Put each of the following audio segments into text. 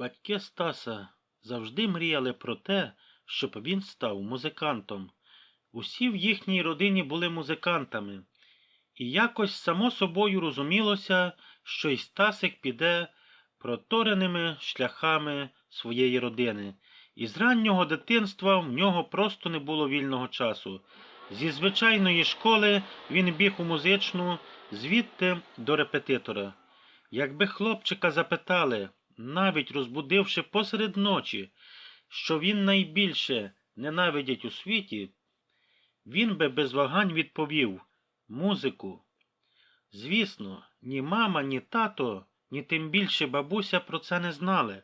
Батьки Стаса завжди мріяли про те, щоб він став музикантом. Усі в їхній родині були музикантами, і якось само собою розумілося, що й Стасик піде протореними шляхами своєї родини. І з раннього дитинства в нього просто не було вільного часу. Зі звичайної школи він біг у музичну, звідти до репетитора. Якби хлопчика запитали, навіть розбудивши посеред ночі, що він найбільше ненавидять у світі, він би без вагань відповів музику. Звісно, ні мама, ні тато, ні тим більше бабуся про це не знали.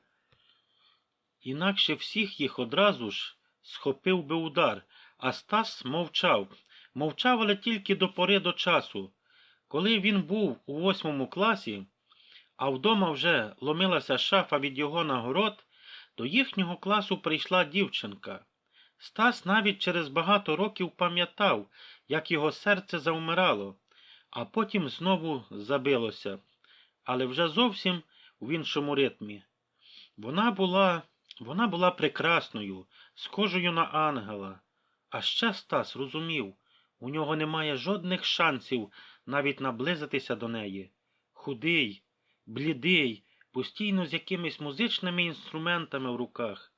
Інакше всіх їх одразу ж схопив би удар, а Стас мовчав. Мовчав, але тільки до пори до часу. Коли він був у восьмому класі, а вдома вже ломилася шафа від його нагород, до їхнього класу прийшла дівчинка. Стас навіть через багато років пам'ятав, як його серце завмирало, а потім знову забилося, але вже зовсім в іншому ритмі. Вона була, вона була прекрасною, схожою на ангела. А ще Стас розумів, у нього немає жодних шансів навіть наблизитися до неї. Худий, блідий, постійно з якимись музичними інструментами в руках.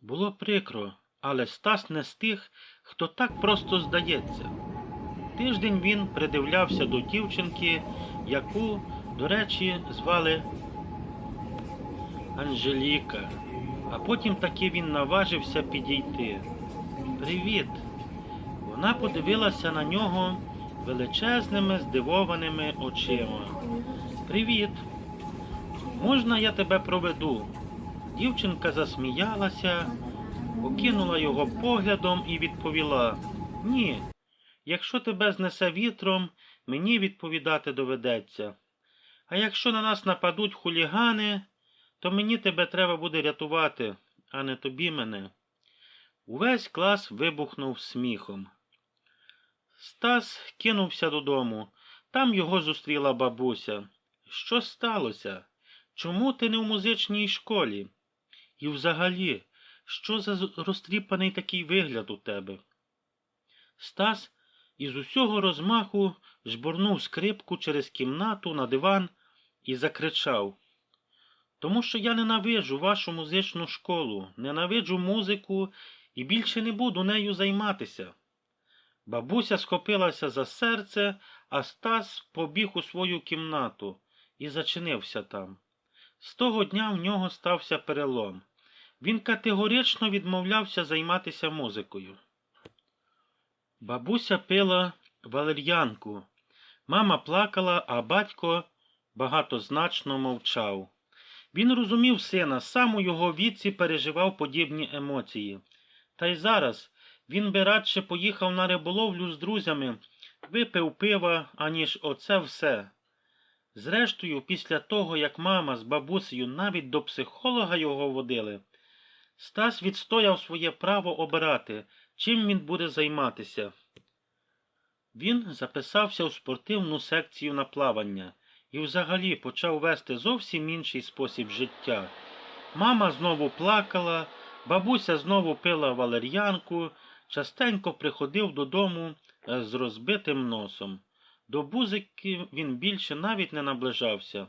Було прикро, але Стас не з тих, хто так просто здається. Тиждень він придивлявся до дівчинки, яку, до речі, звали Анжеліка, а потім таки він наважився підійти. Привіт. Вона подивилася на нього величезними здивованими очима. Привіт. Можна я тебе проведу? Дівчинка засміялася, окинула його поглядом і відповіла: Ні, якщо тебе знесе вітром, мені відповідати доведеться. А якщо на нас нападуть хулігани, то мені тебе треба буде рятувати, а не тобі мене. Увесь клас вибухнув сміхом. Стас кинувся додому. Там його зустріла бабуся. Що сталося? Чому ти не в музичній школі? І взагалі, що за розтріпаний такий вигляд у тебе? Стас із усього розмаху жбурнув скрипку через кімнату на диван і закричав. Тому що я ненавиджу вашу музичну школу, ненавиджу музику і більше не буду нею займатися. Бабуся схопилася за серце, а Стас побіг у свою кімнату і зачинився там. З того дня в нього стався перелом. Він категорично відмовлявся займатися музикою. Бабуся пила валер'янку. Мама плакала, а батько багатозначно мовчав. Він розумів сина, сам у його віці переживав подібні емоції. Та й зараз він би радше поїхав на риболовлю з друзями, випив пива, аніж оце все. Зрештою, після того, як мама з бабусею навіть до психолога його водили, Стас відстояв своє право обирати, чим він буде займатися. Він записався у спортивну секцію на плавання і взагалі почав вести зовсім інший спосіб життя. Мама знову плакала, бабуся знову пила валер'янку, частенько приходив додому е, з розбитим носом. До бузики він більше навіть не наближався.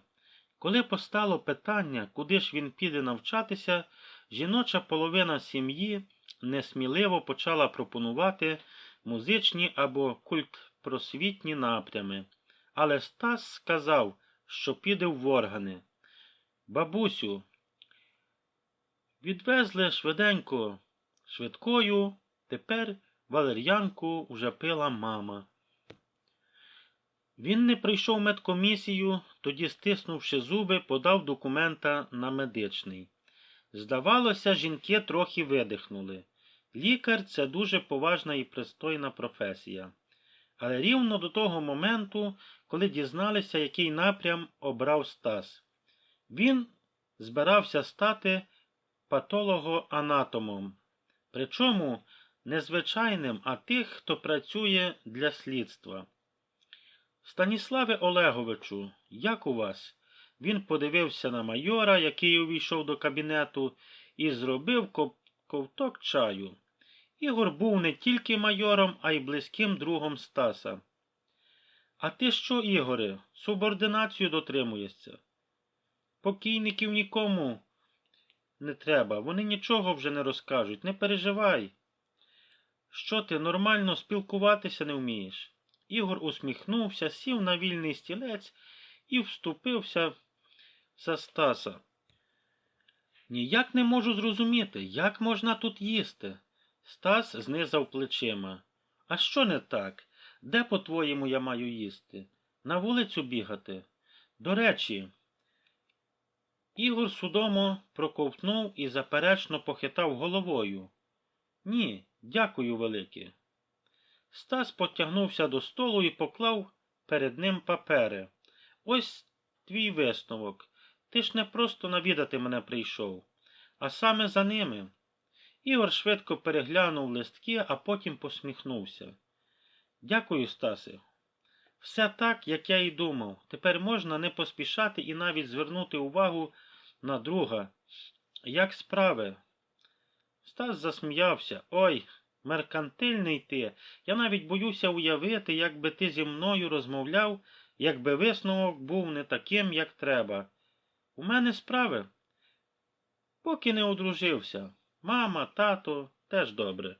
Коли постало питання, куди ж він піде навчатися, жіноча половина сім'ї несміливо почала пропонувати музичні або культпросвітні напрями. Але Стас сказав, що піде в органи. Бабусю, відвезли швиденько, швидкою, тепер валер'янку вже пила мама. Він не прийшов медкомісію, тоді, стиснувши зуби, подав документа на медичний. Здавалося, жінки трохи видихнули. Лікар це дуже поважна і пристойна професія. Але рівно до того моменту, коли дізналися, який напрям обрав Стас. Він збирався стати патологоанатомом. Причому не звичайним, а тих, хто працює для слідства. Станіславе Олеговичу, як у вас? Він подивився на майора, який увійшов до кабінету, і зробив ковток чаю. Ігор був не тільки майором, а й близьким другом Стаса. А ти що, Ігоре, субординацію дотримуєшся? Покійників нікому не треба, вони нічого вже не розкажуть, не переживай. Що ти нормально спілкуватися не вмієш? Ігор усміхнувся, сів на вільний стілець і вступився за Стаса. Ніяк не можу зрозуміти, як можна тут їсти. Стас знизав плечима. А що не так? Де, по-твоєму, я маю їсти? На вулицю бігати? До речі, Ігор судомо проковтнув і заперечно похитав головою. Ні, дякую велике. Стас потягнувся до столу і поклав перед ним папери. Ось твій висновок. Ти ж не просто навідати мене прийшов, а саме за ними. Ігор швидко переглянув листки, а потім посміхнувся. Дякую, Стасе. Все так, як я і думав. Тепер можна не поспішати і навіть звернути увагу на друга. Як справи? Стас засміявся. Ой, меркантильний ти. Я навіть боюся уявити, як би ти зі мною розмовляв, якби висновок був не таким, як треба. У мене справи. Поки не одружився. Мама, тато теж добре.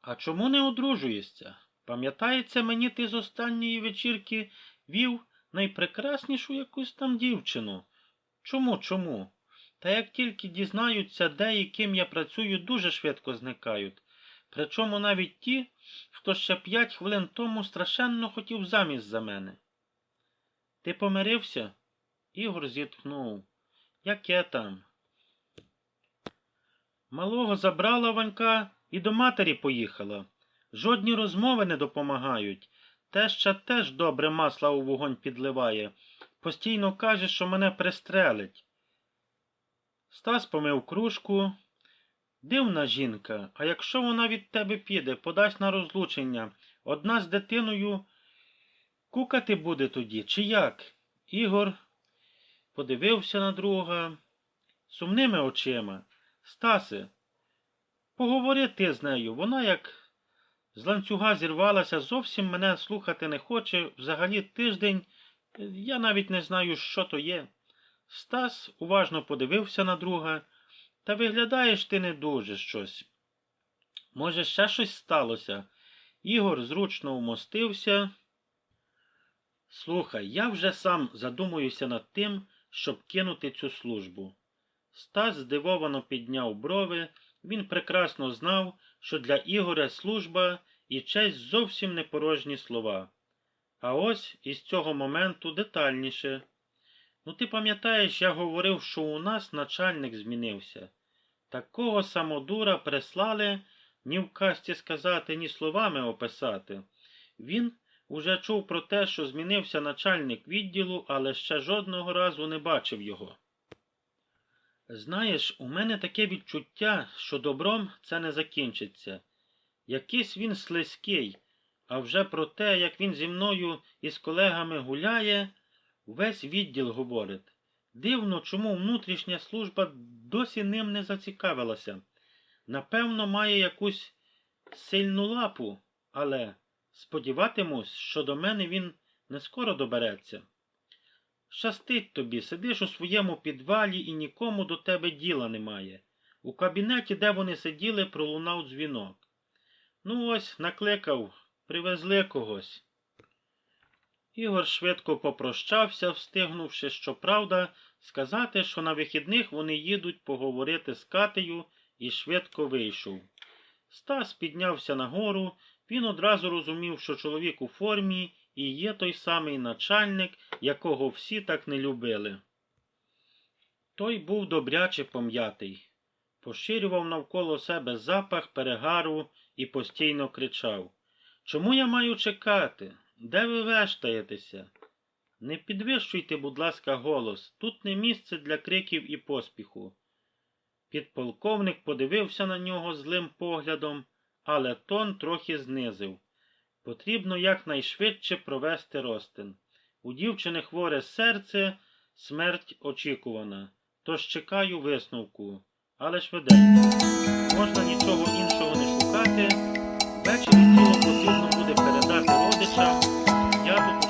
А чому не одружуєшся? Пам'ятається мені, ти з останньої вечірки вів найпрекраснішу якусь там дівчину. Чому, чому? Та як тільки дізнаються, де і ким я працюю, дуже швидко зникають. Причому навіть ті, хто ще п'ять хвилин тому страшенно хотів замість за мене. Ти помирився? Ігор зітхнув. Яке там? Малого забрала Ванька і до матері поїхала. Жодні розмови не допомагають. Теща теж добре масла у вогонь підливає. Постійно каже, що мене пристрелить. Стас помив кружку. Дивна жінка, а якщо вона від тебе піде, подасть на розлучення, одна з дитиною кукати буде тоді, чи як? Ігор подивився на друга сумними очима. Стасе, поговори ти з нею, вона як з ланцюга зірвалася, зовсім мене слухати не хоче, взагалі тиждень, я навіть не знаю, що то є. Стас уважно подивився на друга. Та виглядаєш ти не дуже щось. Може, ще щось сталося? Ігор зручно вмостився. Слухай, я вже сам задумуюся над тим, щоб кинути цю службу. Стас здивовано підняв брови. Він прекрасно знав, що для Ігоря служба і честь зовсім не порожні слова. А ось із цього моменту детальніше. Ну, ти пам'ятаєш, я говорив, що у нас начальник змінився. Такого самодура прислали ні в касті сказати, ні словами описати. Він уже чув про те, що змінився начальник відділу, але ще жодного разу не бачив його. Знаєш, у мене таке відчуття, що добром це не закінчиться. Якийсь він слизький, а вже про те, як він зі мною і з колегами гуляє, весь відділ говорить. Дивно, чому внутрішня служба досі ним не зацікавилася. Напевно, має якусь сильну лапу, але сподіватимусь, що до мене він не скоро добереться. Щастить тобі, сидиш у своєму підвалі і нікому до тебе діла немає. У кабінеті, де вони сиділи, пролунав дзвінок. Ну ось, накликав, привезли когось. Ігор швидко попрощався, встигнувши, щоправда, сказати, що на вихідних вони їдуть поговорити з Катею, і швидко вийшов. Стас піднявся нагору, він одразу розумів, що чоловік у формі і є той самий начальник, якого всі так не любили. Той був добряче пом'ятий, поширював навколо себе запах перегару і постійно кричав Чому я маю чекати? Де ви вештаєтеся? Не підвищуйте, будь ласка, голос. Тут не місце для криків і поспіху. Підполковник подивився на нього злим поглядом, але тон трохи знизив. Потрібно якнайшвидше провести розтин. У дівчини хворе серце, смерть очікувана. Тож чекаю висновку, але швиденько. Можна нічого іншого не шукати. Ввечері тіло потрібно буде передати родичам. Я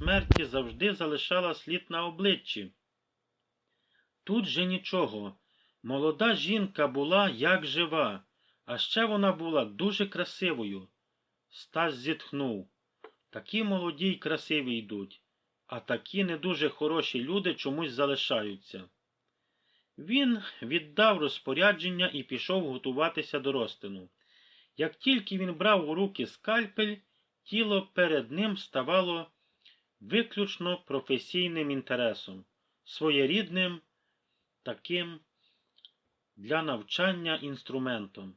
смерті завжди залишала слід на обличчі. Тут же нічого. Молода жінка була як жива, а ще вона була дуже красивою. Стас зітхнув. Такі молоді й красиві йдуть, а такі не дуже хороші люди чомусь залишаються. Він віддав розпорядження і пішов готуватися до розтину. Як тільки він брав у руки скальпель, тіло перед ним ставало виключно професійним інтересом, своєрідним таким для навчання інструментом.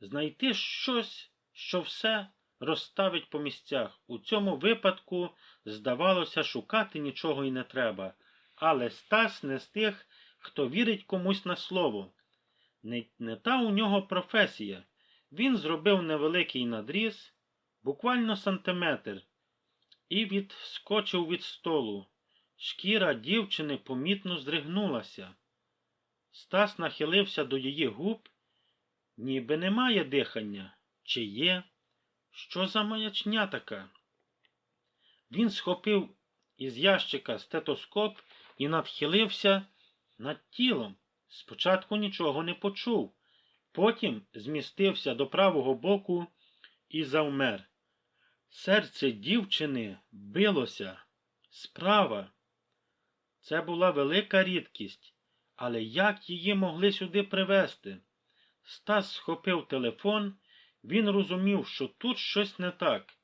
Знайти щось, що все розставить по місцях. У цьому випадку, здавалося, шукати нічого й не треба. Але Стас не з тих, хто вірить комусь на слово. Не, не та у нього професія. Він зробив невеликий надріз, буквально сантиметр, і відскочив від столу. Шкіра дівчини помітно здригнулася. Стас нахилився до її губ, ніби немає дихання. Чи є? Що за маячня така? Він схопив із ящика стетоскоп і надхилився над тілом. Спочатку нічого не почув. Потім змістився до правого боку і завмер. Серце дівчини билося. Справа. Це була велика рідкість, але як її могли сюди привезти? Стас схопив телефон, він розумів, що тут щось не так,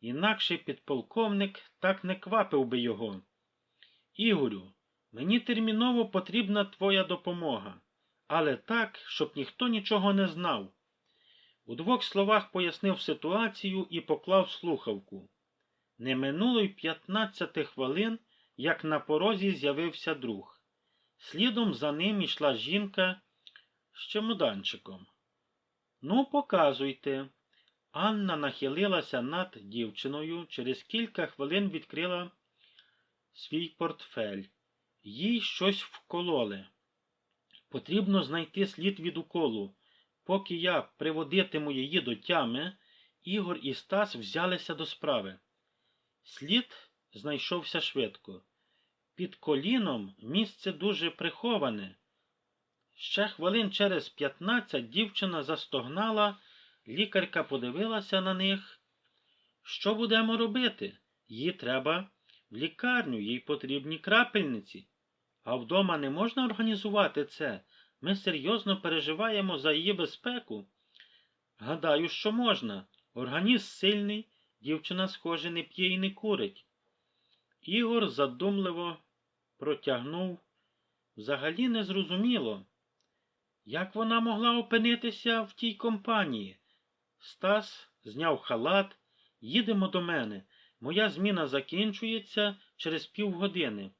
інакше підполковник так не квапив би його. Ігорю, мені терміново потрібна твоя допомога але так, щоб ніхто нічого не знав. У двох словах пояснив ситуацію і поклав слухавку. Не минуло й п'ятнадцяти хвилин, як на порозі з'явився друг. Слідом за ним йшла жінка з чемоданчиком. Ну, показуйте. Анна нахилилася над дівчиною, через кілька хвилин відкрила свій портфель. Їй щось вкололи. Потрібно знайти слід від уколу. Поки я приводитиму її до тями, Ігор і Стас взялися до справи. Слід знайшовся швидко. Під коліном місце дуже приховане. Ще хвилин через п'ятнадцять дівчина застогнала, лікарка подивилася на них. Що будемо робити? Їй треба в лікарню, їй потрібні крапельниці. А вдома не можна організувати це. Ми серйозно переживаємо за її безпеку. Гадаю, що можна. Організм сильний, дівчина, схоже, не п'є і не курить. Ігор задумливо протягнув. Взагалі незрозуміло, як вона могла опинитися в тій компанії. Стас зняв халат. Їдемо до мене. Моя зміна закінчується через півгодини.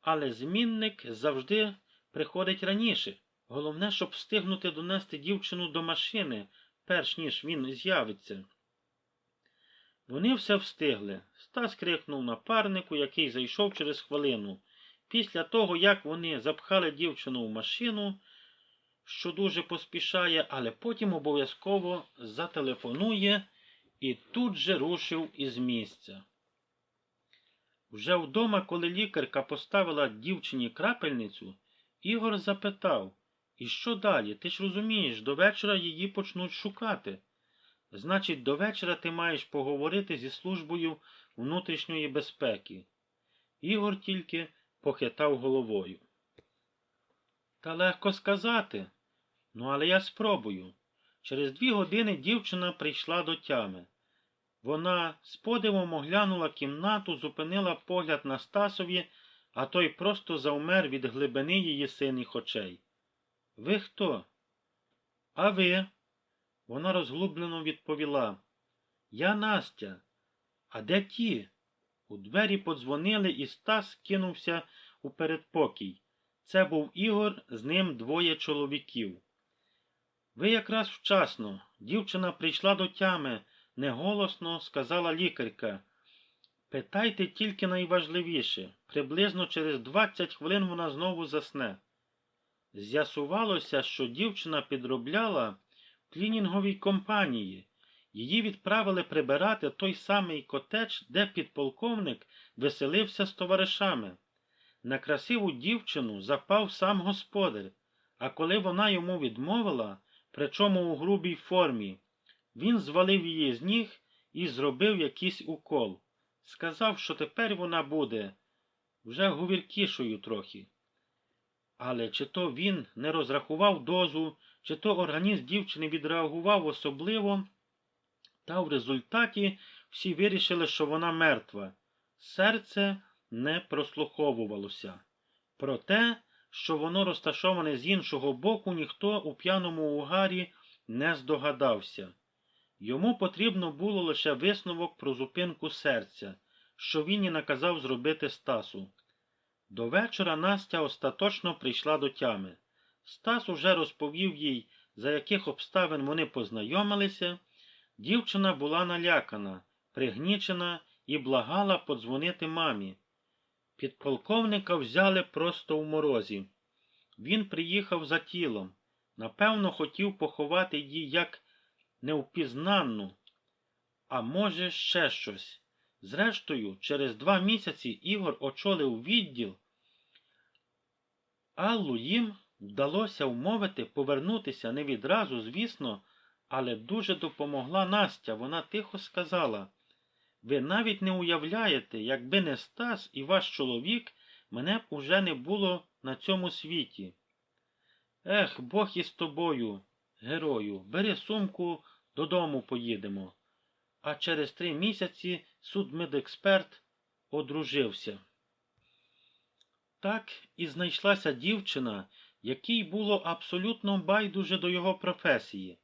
Але змінник завжди приходить раніше. Головне, щоб встигнути донести дівчину до машини, перш ніж він з'явиться. Вони все встигли. Стас крикнув напарнику, який зайшов через хвилину. Після того, як вони запхали дівчину в машину, що дуже поспішає, але потім обов'язково зателефонує і тут же рушив із місця. Вже вдома, коли лікарка поставила дівчині крапельницю, Ігор запитав, і що далі? Ти ж розумієш, до вечора її почнуть шукати. Значить, до вечора ти маєш поговорити зі службою внутрішньої безпеки. Ігор тільки похитав головою. Та легко сказати. Ну, але я спробую. Через дві години дівчина прийшла до тями. Вона з подивом оглянула кімнату, зупинила погляд на Стасові, а той просто завмер від глибини її синих очей. Ви хто? А ви? Вона розглублено відповіла. Я Настя. А де ті? У двері подзвонили, і Стас кинувся у передпокій. Це був Ігор, з ним двоє чоловіків. Ви якраз вчасно. Дівчина прийшла до тями, неголосно сказала лікарка. Питайте тільки найважливіше. Приблизно через 20 хвилин вона знову засне. З'ясувалося, що дівчина підробляла в клінінговій компанії. Її відправили прибирати той самий котедж, де підполковник веселився з товаришами. На красиву дівчину запав сам господар, а коли вона йому відмовила, причому у грубій формі, він звалив її з ніг і зробив якийсь укол. Сказав, що тепер вона буде вже говіркішою трохи. Але чи то він не розрахував дозу, чи то організм дівчини відреагував особливо, та в результаті всі вирішили, що вона мертва. Серце не прослуховувалося. Про те, що воно розташоване з іншого боку, ніхто у п'яному угарі не здогадався. Йому потрібно було лише висновок про зупинку серця, що він і наказав зробити Стасу. До вечора Настя остаточно прийшла до тями. Стас уже розповів їй, за яких обставин вони познайомилися. Дівчина була налякана, пригнічена і благала подзвонити мамі. Підполковника взяли просто в морозі. Він приїхав за тілом. Напевно, хотів поховати її як невпізнанну, а може, ще щось. Зрештою, через два місяці Ігор очолив відділ. Аллу їм вдалося вмовити повернутися не відразу, звісно, але дуже допомогла Настя. Вона тихо сказала ви навіть не уявляєте, якби не Стас і ваш чоловік, мене б уже не було на цьому світі. Ех, Бог із тобою, герою, бери сумку, додому поїдемо. А через три місяці судмедексперт одружився. Так і знайшлася дівчина, якій було абсолютно байдуже до його професії.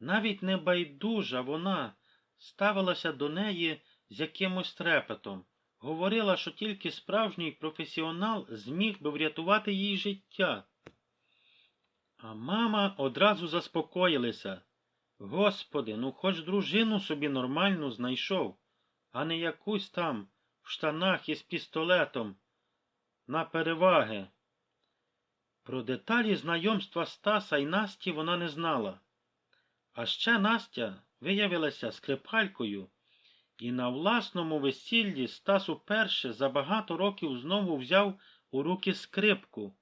Навіть не байдужа вона ставилася до неї з якимось трепетом, говорила, що тільки справжній професіонал зміг би врятувати їй життя. А мама одразу заспокоїлася. Господи, ну хоч дружину собі нормальну знайшов, а не якусь там в штанах із пістолетом на переваги. Про деталі знайомства Стаса і Насті вона не знала. А ще Настя виявилася скрипалькою, і на власному весіллі Стас уперше за багато років знову взяв у руки скрипку.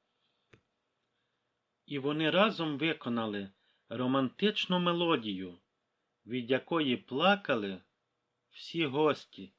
І вони разом виконали романтичну мелодію, від якої плакали всі гості.